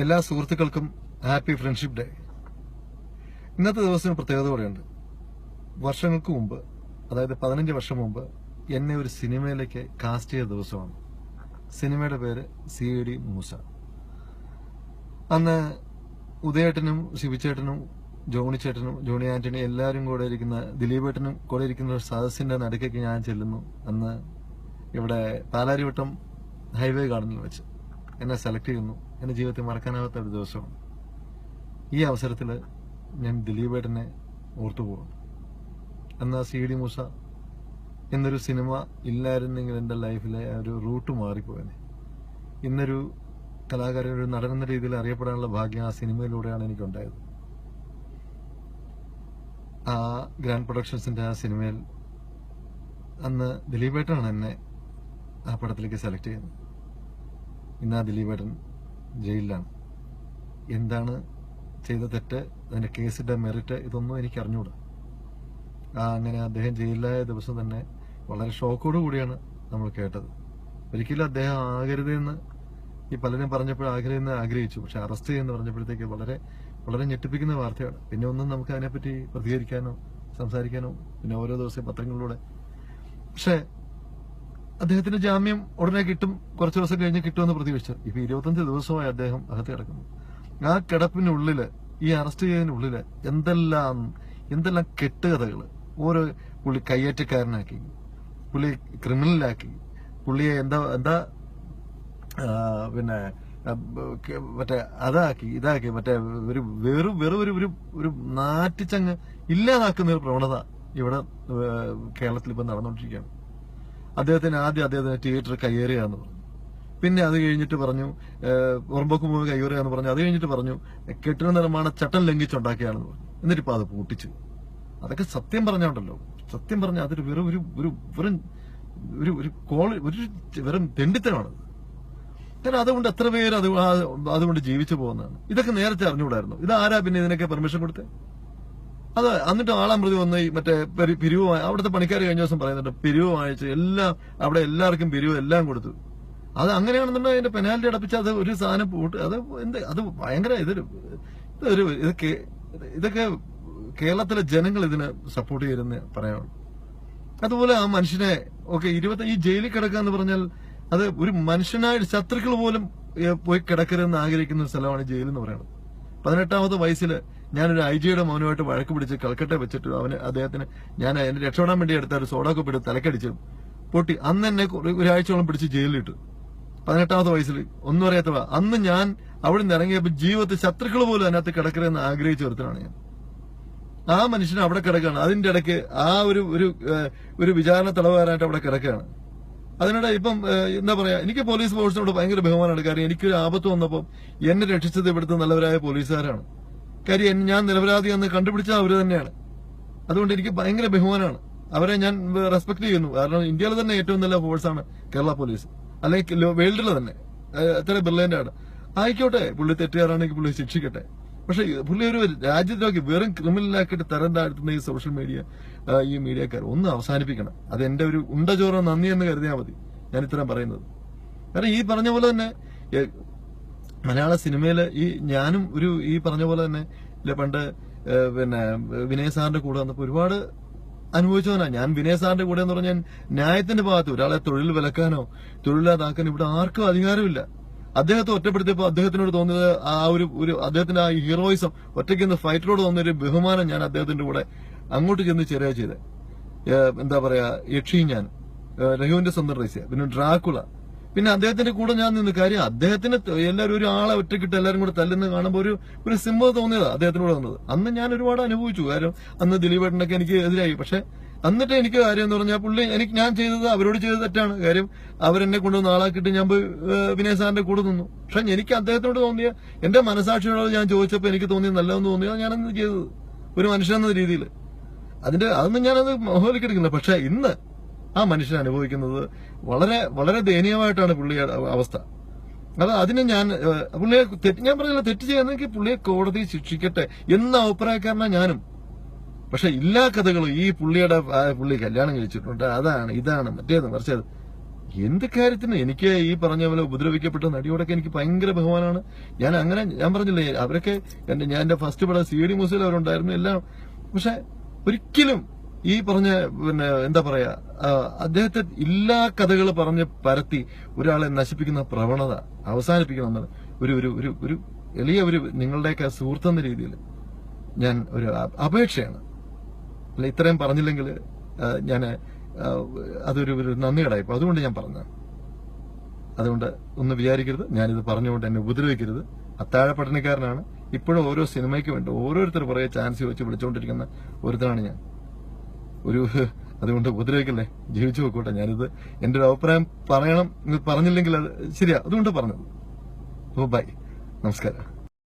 എല്ലാ സുഹൃത്തുക്കൾക്കും happy friendship day. ഇന്നത്തെ ദിവസം പ്രത്യേകത കൂടെയുണ്ട് വർഷങ്ങൾക്ക് മുമ്പ് അതായത് പതിനഞ്ച് വർഷം മുമ്പ് എന്നെ ഒരു സിനിമയിലേക്ക് കാസ്റ്റ് ചെയ്ത ദിവസമാണ്. സിനിമയുടെ പേര് സി ഡി മൂസ. അന്ന് ഉദയേട്ടനും ശിവചേട്ടനും ജോണി ചേട്ടനും ജോണി ആന്റണി എല്ലാവരും കൂടെ ഇരിക്കുന്ന ദിലീപേട്ടനും കൂടെ ഇരിക്കുന്ന ഒരു സദസ്സിന്റെ നടുക്കേക്ക് ഞാൻ ചെല്ലുന്നു. അന്ന് ഇവിടെ പാലാരിവട്ടം ഹൈവേ ഗാർഡനിൽ വെച്ച് എന്നെ സെലക്ട് ചെയ്യുന്നു. എന്റെ ജീവിതത്തിൽ മറക്കാനാവാത്ത ഒരു ദിവസമാണ് ഈ അവസരത്തിൽ ഞാൻ ദിലീപേട്ടനെ ഓർത്തുപോകും അന്ന് ആ സി ഡി മൂസ എന്നൊരു സിനിമ ഇല്ലായിരുന്നെങ്കിൽ എന്റെ ലൈഫിലെ ഒരു റൂട്ട് മാറിപ്പോയനെ. ഇന്നൊരു കലാകാരൻ ഒരു നടൻ എന്ന രീതിയിൽ അറിയപ്പെടാനുള്ള ഭാഗ്യം ആ സിനിമയിലൂടെയാണ് എനിക്കുണ്ടായത്. ആ ഗ്രാൻഡ് പ്രൊഡക്ഷൻസിന്റെ ആ സിനിമയിൽ അന്ന് ദിലീപേട്ടനാണ് എന്നെ ആ പടത്തിലേക്ക് സെലക്ട് ചെയ്യുന്നത്. ഇന്ന് ആ ദിലീപേട്ടൻ ജയിലിലാണ്. എന്താണ് ചെയ്ത തെറ്റ്? അതിന്റെ കേസിന്റെ മെറിറ്റ്? ഇതൊന്നും എനിക്ക് അറിഞ്ഞുകൂടാ അങ്ങനെ അദ്ദേഹം ജയിലിലായ ദിവസം തന്നെ വളരെ ഷോക്കോട് കൂടിയാണ് നമ്മൾ കേട്ടത്. ഒരിക്കലും അദ്ദേഹം ആകരുതെന്ന് ഈ പലരും പറഞ്ഞപ്പോൾ ആഗ്രഹിന്ന് ആഗ്രഹിച്ചു. പക്ഷെ അറസ്റ്റ് ചെയ്യുന്ന പറഞ്ഞപ്പോഴത്തേക്ക് വളരെ വളരെ ഞെട്ടിപ്പിക്കുന്ന വാർത്തയാണ്. പിന്നെ ഒന്നും നമുക്ക് അതിനെപ്പറ്റി പ്രതികരിക്കാനോ സംസാരിക്കാനോ പിന്നെ ഓരോ ദിവസവും പത്രങ്ങളിലൂടെ. പക്ഷേ അദ്ദേഹത്തിന് ജാമ്യം ഉടനെ കിട്ടും കുറച്ച് ദിവസം കഴിഞ്ഞ് കിട്ടുമെന്ന് പ്രതീക്ഷിച്ചു. ഇപ്പൊ ഇരുപത്തഞ്ച് ദിവസമായി അദ്ദേഹം അകത്ത് കിടക്കുന്നു. ആ കിടപ്പിനുള്ളിൽ ഈ അറസ്റ്റ് ചെയ്തതിനുള്ളിൽ എന്തെല്ലാം എന്തെല്ലാം കെട്ടുകഥകൾ ഓരോ പുള്ളി കയ്യേറ്റക്കാരനാക്കി പുള്ളി ക്രിമിനലാക്കി പുള്ളിയെ എന്താ എന്താ പിന്നെ മറ്റേ അതാക്കി ഇതാക്കി മറ്റേ ഒരു വെറും വെറും ഒരു ഒരു ഒരു നാറ്റിച്ചങ്ങ് ഇല്ലാതാക്കുന്ന ഒരു പ്രവണത ഇവിടെ കേരളത്തിൽ ഇപ്പൊ നടന്നുകൊണ്ടിരിക്കുകയാണ് അദ്ദേഹത്തിന് ആദ്യം അദ്ദേഹത്തിന് തിയേറ്റർ കയ്യേറുകയെന്ന് പറഞ്ഞു. പിന്നെ അത് കഴിഞ്ഞിട്ട് പറഞ്ഞു ഉറമ്പൊക്കെ മൂവ് കയ്യേറുക എന്ന് പറഞ്ഞു. അത് കഴിഞ്ഞിട്ട് പറഞ്ഞു കെട്ടിട നിർമ്മാണ ചട്ടം ലംഘിച്ചുണ്ടാക്കിയാണെന്ന് പറഞ്ഞു. എന്നിട്ട് ഇപ്പൊ അത് പൂട്ടിച്ചു. അതൊക്കെ സത്യം പറഞ്ഞോണ്ടല്ലോ. സത്യം പറഞ്ഞ അതൊരു വെറും ഒരു ഒരു വെറും ഒരു ഒരു കോളി ഒരു വെറും തെണ്ടിത്തരമാണ്. കാരണം അതുകൊണ്ട് എത്ര പേര് അത് അതുകൊണ്ട് ജീവിച്ചു പോകുന്നതാണ്. ഇതൊക്കെ നേരത്തെ അറിഞ്ഞുകൂടായിരുന്നു. ഇത് ആരാ പിന്നെ ഇതിനൊക്കെ പെർമിഷൻ കൊടുത്തേ? അത് എന്നിട്ട് ആളാം പ്രതി വന്ന് മറ്റേ പെരി- പിരിവ് അവിടുത്തെ പണിക്കാർ കഴിഞ്ഞ ദിവസം പറയുന്നുണ്ട് പിരിവ് വാങ്ങിച്ച് എല്ലാം അവിടെ എല്ലാവർക്കും പിരിവ് എല്ലാം കൊടുത്തു. അത് അങ്ങനെയാണെന്നുണ്ടെങ്കിൽ അതിന്റെ പെനാൽറ്റി അടപ്പിച്ച് അത് ഒരു സാധനം പൂട്ട് അത് എന്ത് അത് ഭയങ്കര ഇതൊരു ഇതൊരു ഇതൊക്കെ ഇതൊക്കെ കേരളത്തിലെ ജനങ്ങൾ ഇതിനെ സപ്പോർട്ട് ചെയ്തെന്ന് പറയാനുള്ളൂ അതുപോലെ ആ മനുഷ്യനെ ഓക്കെ ഇരുപത്തി ഈ ജയിലിൽ കിടക്കുക എന്ന് പറഞ്ഞാൽ അത് ഒരു മനുഷ്യനായിട്ട് ശത്രുക്കൾ പോലും പോയി കിടക്കരുതെന്ന് ആഗ്രഹിക്കുന്ന സ്ഥലമാണ് ജയിൽ എന്ന് പറയുന്നത്. പതിനെട്ടാമത്തെ വയസ്സിൽ ഞാനൊരു ഐ ജിയുടെ മോനുമായിട്ട് വഴക്ക് പിടിച്ച് കൽക്കട്ട വെച്ചിട്ട് അവന് അദ്ദേഹത്തിന് ഞാൻ എന്നെ രക്ഷപ്പെടാൻ വേണ്ടി എടുത്ത ഒരു സോഡാക്കൊപ്പ് എടുത്ത് തലക്കടിച്ചു പൊട്ടി. അന്ന് എന്നെ ഒരാഴ്ചയോളം പിടിച്ച് ജയിലിലിട്ടു. പതിനെട്ടാമത്തെ വയസ്സിൽ. ഒന്നും അറിയാത്തവ. അന്ന് ഞാൻ അവിടെ നിന്ന് ഇറങ്ങിയപ്പോൾ ജീവിതത്തിൽ ശത്രുക്കൾ പോലും അതിനകത്ത് കിടക്കരുതെന്ന് ആഗ്രഹിച്ച ഒരുത്തനാണ് ഞാൻ. ആ മനുഷ്യൻ അവിടെ കിടക്കുകയാണ്. അതിന്റെ ഇടയ്ക്ക് ആ ഒരു ഒരു ഒരു വിചാരണ തടവുകാരായിട്ട് അവിടെ കിടക്കുകയാണ്. അതിനിടെ ഇപ്പം എന്താ പറയാ എനിക്ക് പോലീസ് ഫോഴ്സിനോട് ഭയങ്കര ബഹുമാനമാണ്. കാരണം എനിക്കൊരു ആപത്ത് വന്നപ്പോൾ എന്നെ രക്ഷിച്ചത് ഇവിടുത്തെ നല്ലവരായ പോലീസുകാരാണ്. കാര്യം ഞാൻ നിരപരാധി എന്ന് കണ്ടുപിടിച്ചത് അവർ തന്നെയാണ്. അതുകൊണ്ട് എനിക്ക് ഭയങ്കര ബഹുമാനമാണ്. അവരെ ഞാൻ റെസ്പെക്ട് ചെയ്യുന്നു. കാരണം ഇന്ത്യയിലെ തന്നെ ഏറ്റവും നല്ല ഫോഴ്സാണ് കേരള പോലീസ് അല്ലെങ്കിൽ വേൾഡിൽ തന്നെ. അത്ര എത്ര ബ്രില്യന്റ് ആണ്. ആയിക്കോട്ടെ പുള്ളി തെറ്റുകാരാണെങ്കിൽ പുള്ളി ശിക്ഷിക്കട്ടെ. പക്ഷെ പുള്ളി ഒരു രാജ്യത്തിലേക്ക് വെറും ക്രിമിനലാക്കിയിട്ട് തരം താഴ്ത്തുന്ന ഈ സോഷ്യൽ മീഡിയ ഈ മീഡിയക്കാർ ഒന്ന് അവസാനിപ്പിക്കണം. അത് എന്റെ ഒരു ഉണ്ടചോറ നന്ദി എന്ന് കരുതിയാൽ മതി. ഞാൻ ഇത്രയും പറയുന്നത്. കാരണം ഈ പറഞ്ഞ പോലെ തന്നെ മലയാള സിനിമയിൽ ഈ ഞാനും ഒരു ഈ പറഞ്ഞ പോലെ തന്നെ ഇല്ല പണ്ട് പിന്നെ വിനയ സാറിന്റെ കൂടെ വന്നപ്പോൾ ഒരുപാട് അനുഭവിച്ചവനാ. ഞാൻ വിനയ സാറിന്റെ കൂടെ എന്ന് പറഞ്ഞാൽ ന്യായത്തിന്റെ ഭാഗത്ത് ഒരാളെ തൊഴിൽ വിലക്കാനോ തൊഴിലില്ലാതാക്കാനോ ഇവിടെ ആർക്കും അധികാരമില്ല. അദ്ദേഹത്തെ ഒറ്റപ്പെടുത്തിയപ്പോൾ അദ്ദേഹത്തിനോട് തോന്നിയത് ആ ഒരു ഒരു അദ്ദേഹത്തിന്റെ ആ ഹീറോയിസം ഒറ്റയ്ക്ക് നിന്ന് ഫൈറ്ററോട് തോന്നിയ ഒരു ബഹുമാനം ഞാൻ അദ്ദേഹത്തിന്റെ കൂടെ അങ്ങോട്ട് ചെന്ന് ചേരുക ചെയ്തത് എന്താ പറയാ യക്ഷി ഞാൻ രഘുവിന്റെ സ്വന്തം റേസ്യ പിന്നെ ഡ്രാക്കുള. പിന്നെ അദ്ദേഹത്തിന്റെ കൂടെ ഞാൻ നിന്ന് കാര്യം അദ്ദേഹത്തിന് എല്ലാവരും ഒരു ആളെ ഒറ്റക്കിട്ട് എല്ലാവരും കൂടെ തല്ലുന്ന കാണുമ്പോൾ ഒരു ഒരു സിംബൽ തോന്നിയത് അദ്ദേഹത്തിനോട് വന്നത്. അന്ന് ഞാൻ ഒരുപാട് അനുഭവിച്ചു കാര്യം. അന്ന് ദിലീപേട്ടനൊക്കെ എനിക്ക് എതിരായി. പക്ഷെ എന്നിട്ട് എനിക്ക് കാര്യം എന്ന് പറഞ്ഞാൽ പുള്ളി എനിക്ക് ഞാൻ ചെയ്തത് അവരോട് ചെയ്തത് തെറ്റാണ്. കാര്യം അവരെന്നെ കൊണ്ടുവന്ന് ആളാക്കിയിട്ട് ഞാൻ പോയി വിനയ സാറിന്റെ കൂടെ നിന്നു. പക്ഷെ എനിക്ക് അദ്ദേഹത്തിനോട് തോന്നിയ എന്റെ മനസാക്ഷിയോട് ഞാൻ ചോദിച്ചപ്പോൾ എനിക്ക് തോന്നിയത് നല്ലതെന്ന് തോന്നിയത് ഞാനന്ന് ചെയ്തത്. ഒരു മനുഷ്യനെന്ന രീതിയിൽ അതിന്റെ അതൊന്നും ഞാനത് മോഹലിക്കെടുക്കുന്നില്ല പക്ഷെ ഇന്ന് ആ മനുഷ്യൻ അനുഭവിക്കുന്നത് വളരെ വളരെ ദയനീയമായിട്ടാണ് പുള്ളിയുടെ അവസ്ഥ. അത് അതിന് ഞാൻ പുള്ളിയെ തെറ്റ് ഞാൻ പറഞ്ഞില്ല തെറ്റ് ചെയ്യാന്നെങ്കിൽ പുള്ളിയെ കോടതി ശിക്ഷിക്കട്ടെ എന്ന അഭിപ്രായക്കാരനാണ് ഞാനും. പക്ഷെ എല്ലാ കഥകളും ഈ പുള്ളിയുടെ പുള്ളി കല്യാണം കഴിച്ചിട്ടുണ്ട് അതാണ് ഇതാണ് മറ്റേത് മറിച്ചത്. എന്ത് കാര്യത്തിന് എനിക്ക് ഈ പറഞ്ഞ പോലെ ഉപദ്രവിക്കപ്പെട്ട നടിയോടൊക്കെ എനിക്ക് ഭയങ്കര ബഹുമാനമാണ്. ഞാൻ അങ്ങനെ ഞാൻ പറഞ്ഞില്ലേ അവരൊക്കെ എന്റെ ഞാൻ എന്റെ ഫസ്റ്റ് പടം സി ഡി മ്യൂസിയം അവരുണ്ടായിരുന്നു എല്ലാം. പക്ഷെ ഒരിക്കലും ഈ പറഞ്ഞ പിന്നെ എന്താ പറയാ അദ്ദേഹത്തെ എല്ലാ കഥകൾ പറഞ്ഞ് പരത്തി ഒരാളെ നശിപ്പിക്കുന്ന പ്രവണത അവസാനിപ്പിക്കണമെന്ന് ഒരു ഒരു ഒരു ഒരു എളിയ ഒരു നിങ്ങളുടെയൊക്കെ സുഹൃത്തെന്ന രീതിയിൽ ഞാൻ ഒരു അപേക്ഷയാണ്. അല്ല ഇത്രയും പറഞ്ഞില്ലെങ്കിൽ ഞാൻ അതൊരു ഒരു നന്ദികടായിപ്പോ അതുകൊണ്ട് ഞാൻ പറഞ്ഞു അതുകൊണ്ട് ഒന്ന് വിചാരിക്കരുത്. ഞാനിത് പറഞ്ഞുകൊണ്ട് എന്നെ ഉപദ്രവിക്കരുത്. അത്താഴ പഠനക്കാരനാണ് ഇപ്പോഴും ഓരോ സിനിമയ്ക്ക് വേണ്ടി ഓരോരുത്തർ പുറകെ ചാൻസ് വെച്ച് വിളിച്ചുകൊണ്ടിരിക്കുന്ന ഒരുത്തനാണ് ഞാൻ. ഒരു അതുകൊണ്ട് ഉപദ്രവിക്കല്ലേ? ജീവിച്ചു പോയിക്കോട്ടെ. ഞാനിത് എന്റെ ഒരു അഭിപ്രായം പറയണം പറഞ്ഞില്ലെങ്കിൽ അത് ശരിയാ. അതുകൊണ്ട് പറഞ്ഞത്. അപ്പോൾ ബൈ. നമസ്കാരം.